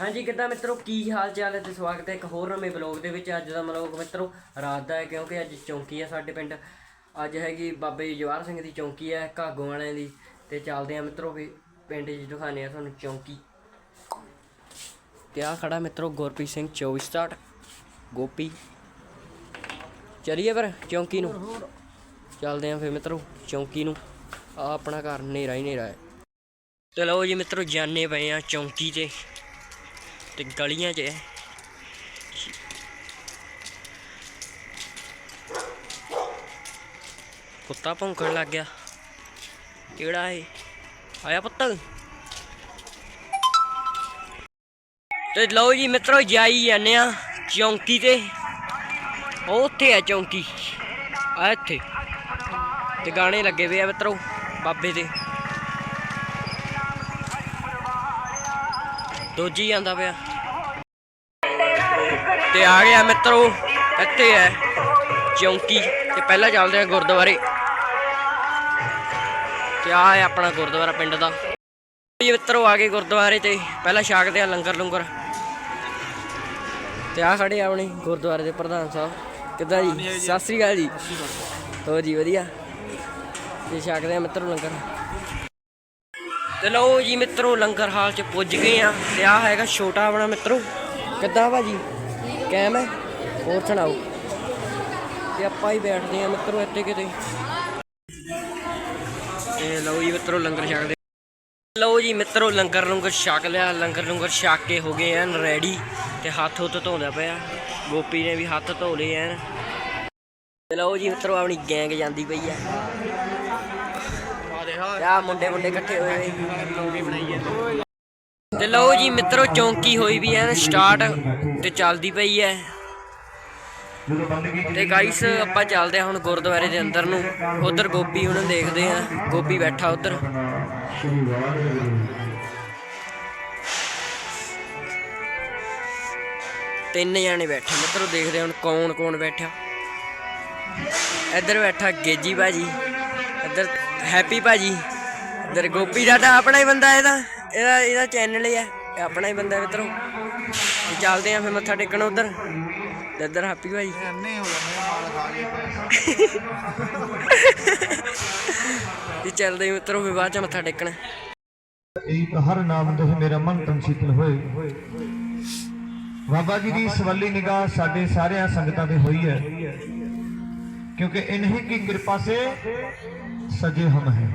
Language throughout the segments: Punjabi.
ਹਾਂਜੀ, ਕਿੱਦਾਂ ਮਿੱਤਰੋ? ਕੀ ਹਾਲ ਚਾਲ ਹੈ ਤੇ ਸਵਾਗਤ ਹੈ ਇੱਕ ਹੋਰ ਨਵੇਂ ਬਲੌਗ ਦੇ ਵਿੱਚ। ਅੱਜ ਦਾ ਬਲੌਗ ਮਿੱਤਰੋ ਰਾਤ ਦਾ ਹੈ ਕਿਉਂਕਿ ਅੱਜ ਚੌਂਕੀ ਹੈ ਸਾਡੇ ਪਿੰਡ। ਅੱਜ ਹੈਗੀ ਬਾਬੇ ਜਵਾਰ ਸਿੰਘ ਦੀ ਚੌਂਕੀ ਹੈ ਘਾਗੋ ਵਾਲਿਆਂ ਦੀ। ਤੇ ਚੱਲਦੇ ਆ ਮਿੱਤਰੋ ਵੀ ਪਿੰਡ 'ਚ ਦਿਖਾਣੇ ਆ ਤੁਹਾਨੂੰ ਚੌਂਕੀ। ਤੇ ਆ ਖੜਾ ਮਿੱਤਰੋ ਗੁਰਪ੍ਰੀਤ ਸਿੰਘ 24 ਸਟਾਰਟ ਗੋਪੀ। ਚਲਿਏ ਫਿਰ ਚੌਂਕੀ ਨੂੰ। ਚੱਲਦੇ ਆ ਫਿਰ ਮਿੱਤਰੋ ਚੌਂਕੀ ਨੂੰ। ਆ ਆਪਣਾ ਘਰ ਹਨੇਰਾ ਹੀ ਹਨੇਰਾ ਹੈ। ਤੇ ਲਓ ਜੀ ਮਿੱਤਰੋ ਜਾਣੇ ਪਏ ਆ ਚੌਂਕੀ ਤੇ। ਤੇ ਗਲੀਆਂ 'ਚ ਕੁੱਤਾ ਭੌਂਕਣ ਲੱਗ ਗਿਆ। ਕਿਹੜਾ ਏ ਆਇਆ ਪੁੱਤ। ਤੇ ਲਓ ਜੀ ਮਿੱਤਰੋ, ਜਾਈ ਜਾਂਦੇ ਆ ਚੌਂਕੀ ਤੇ। ਉੱਥੇ ਆ ਚੌਂਕੀ। ਆ ਇੱਥੇ। ਤੇ ਗਾਣੇ ਲੱਗੇ ਵੇ ਆ ਮਿੱਤਰੋ, ਬਾਬੇ ਦੇ। ਦੋਜੀ ਜਾਂਦਾ ਪਿਆ। ਤੇ ਆ ਗਿਆ ਮਿੱਤਰੋ ਇੱਥੇ ਹੈ ਚੌਂਕੀ ਤੇ ਪਹਿਲਾਂ ਚੱਲਦੇ ਆ ਗੁਰਦੁਆਰੇ। ਤੇ ਆ ਹੈ ਆਪਣਾ ਗੁਰਦੁਆਰਾ ਪਿੰਡ ਦਾ। ਇਹ ਮਿੱਤਰੋ ਆ ਗਏ ਗੁਰਦੁਆਰੇ ਤੇ ਪਹਿਲਾਂ ਛਕਦੇ ਆ ਲੰਗਰ ਲੰਗਰ। ਤੇ ਆ ਖੜੇ ਆਪਣੇ ਗੁਰਦੁਆਰੇ ਦੇ ਪ੍ਰਧਾਨ ਸਾਹਿਬ। ਕਿੱਦਾਂ ਜੀ? ਸਤਿ ਸ੍ਰੀ ਅਕਾਲ ਜੀ। ਹੋ ਜੀ ਵਧੀਆ। ਤੇ ਛਕਦੇ ਆ ਮਿੱਤਰੋ ਲੰਗਰ। ਤੇ ਲਓ ਜੀ ਮਿੱਤਰੋ ਲੰਗਰ ਹਾਲ ਚ ਪੁੱਜ ਗਏ ਆ। ਤੇ ਆ ਹੈਗਾ ਛੋਟਾ ਆਪਣਾ ਮਿੱਤਰੋ। ਕਿੱਦਾਂ ਭਾਜੀ ਕੈਮ ਹੈ ਹੋਰ ਸੁਣਾਓ ਤੇ ਆਪਾਂ ਹੀ ਬੈਠਦੇ ਆ ਮਿੱਤਰੋ ਇੱਥੇ ਕਿਤੇ ਤੇ ਲਓ ਜੀ ਮਿੱਤਰੋ ਲੰਗਰ ਛਕਦੇ ਲਓ ਜੀ ਮਿੱਤਰੋ ਲੰਗਰ ਲੰਗਰ ਛਕ ਲਿਆ ਲੰਗਰ ਲੰਗਰ ਛਕ ਕੇ ਹੋ ਗਏ ਐਨ ਰੈਡੀ ਤੇ ਹੱਥ ਹੁੱਥ ਧੋਂਦਾ ਪਿਆ ਗੋਪੀ ਨੇ ਵੀ ਹੱਥ ਧੋ ਲਏ ਐਨ ਤੇ ਲਓ ਜੀ ਮਿੱਤਰੋ ਆਪਣੀ ਗੈਂਗ ਜਾਂਦੀ ਪਈ ਆ ਆ ਮੁੰਡੇ ਮੁੰਡੇ ਇਕੱਠੇ ਹੋਏ ਹੋਏ ਤੇ ਲਓ ਜੀ ਮਿੱਤਰੋ, ਚੌਂਕੀ ਹੋਈ ਵੀ ਐ ਸਟਾਰਟ ਤੇ ਚੱਲਦੀ ਪਈ ਐ ਤੇ ਗਾਈਸ ਆਪਾਂ ਚੱਲਦੇ ਆ ਹੁਣ ਗੁਰਦੁਆਰੇ ਦੇ ਅੰਦਰ ਨੂੰ। ਉਧਰ ਗੋਪੀ ਹੁਣ ਦੇਖਦੇ ਆ ਗੋਪੀ ਬੈਠਾ ਉਧਰ। ਤਿੰਨ ਜਾਣੇ ਬੈਠੇ, ਮਿੱਤਰੋ, ਦੇਖਦੇ ਹੁਣ ਕੌਣ ਕੌਣ ਬੈਠਾ। ਇੱਧਰ ਬੈਠਾ ਗੇਜੀ ਭਾਜੀ। ਇੱਧਰ ਹੈਪੀ ਭਾਜੀ। ਇੱਧਰ ਗੋਪੀ ਸਾਡਾ ਆਪਣਾ ਹੀ ਬੰਦਾ ਇਹਦਾ। ਇਹਦਾ ਇਹਦਾ ਚੈਨਲ ਹੀ ਹੈ, ਇਹ ਆਪਣਾ ਹੀ ਬੰਦਾ ਮਿੱਤਰੋ। ਚੱਲਦੇ ਆ ਫਿਰ ਮੱਥਾ ਟੇਕਣ ਉਧਰ। ਇੱਧਰ ਹੈਪੀ ਭਾਜੀ ਅੰਨੇ ਹੋ ਜਾਂਦੇ ਆ ਚੱਲਦੇ ਮਿੱਤਰੋ, ਫਿਰ ਬਾਅਦ ਚ ਮੱਥਾ ਟੇਕਣ। ਇੱਕ ਹਰ ਨਾਮ ਤੋਂ ਮੇਰਾ ਮਨ ਤਨ ਸ਼ੀਤਲ ਹੋਏ। ਬਾਬਾ ਜੀ ਦੀ ਸਵੱਲੀ ਨਿਗਾਹ ਸਾਡੇ ਸਾਰਿਆਂ ਸੰਗਤਾਂ ਤੇ ਹੋਈ ਹੈ। ਕਿਉਂਕਿ ਇਨਹੀ ਕੀ ਕਿਰਪਾ ਸੇ ਸਜੇ ਹਮ ਹੈ।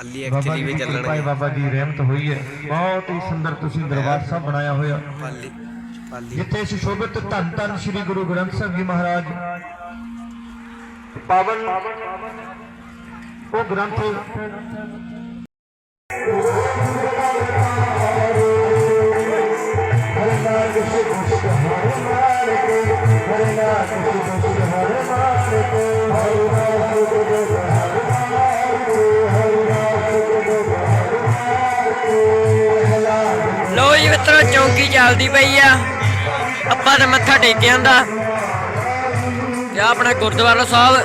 ਪਾਲੀ ਬਾਬਾ ਜੀ ਦੀ ਕਿਰਪਾ ਹੈ ਬਾਬਾ ਜੀ ਦੀ ਰਹਿਮਤ ਹੋਈ ਹੈ ਬਹੁਤ ਹੀ ਸੁੰਦਰ ਤੁਸੀਂ ਦਰਬਾਰ ਸਾਹਿਬ ਬਣਾਇਆ ਹੋਇਆ ਪਾਲੀ ਪਾਲੀ ਜਿੱਥੇ ਸੁਸ਼ੋਭਿਤ ਧੰਨ ਧੰਨ ਸ੍ਰੀ ਗੁਰੂ ਗ੍ਰੰਥ ਸਾਹਿਬ ਜੀ ਮਹਾਰਾਜ ਪਾਵਨ ਉਹ ਗ੍ਰੰਥ ਚੱਲਦੀ ਪਈ ਆ। ਆਪਾਂ ਤੇ ਮੱਥਾ ਟੇਕਿਆ ਹੁੰਦਾ ਤੇ ਆਪਣਾ ਗੁਰਦੁਆਰਾ ਸਾਹਿਬ।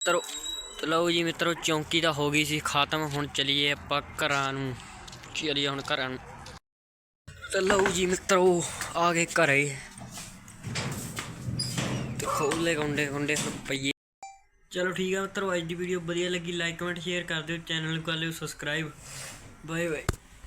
ਮਿੱਤਰੋ ਲਓ ਜੀ ਮਿੱਤਰੋ, ਚੌਂਕੀ ਤਾਂ ਹੋ ਗਈ ਸੀ, ਖਾਤਮ। ਹੁਣ ਚਲੀਏ ਆਪਾਂ ਘਰਾਂ ਨੂੰ। ਚਲੀਏ ਹੁਣ ਘਰਾਂ ਨੂੰ। ਤੇ ਲਓ ਜੀ ਮਿੱਤਰੋ, ਆ ਗਏ ਘਰੇ। ਤੇ ਖੋਲੇ ਗੁੰਡੇ ਗੁੰਡੇ ਪਈਏ। ਚਲੋ ਠੀਕ ਆ ਮਿੱਤਰੋ, ਅੱਜ ਦੀ ਵੀਡੀਓ ਵਧੀਆ ਲੱਗੀ ਲਾਈਕ ਕਮੈਂਟ ਸ਼ੇਅਰ ਕਰ ਦਿਓ ਚੈਨਲ ਨੂੰ ਕਰ ਲਿਓ ਸਬਸਕ੍ਰਾਈਬ ਬਾਏ ਬਾਏ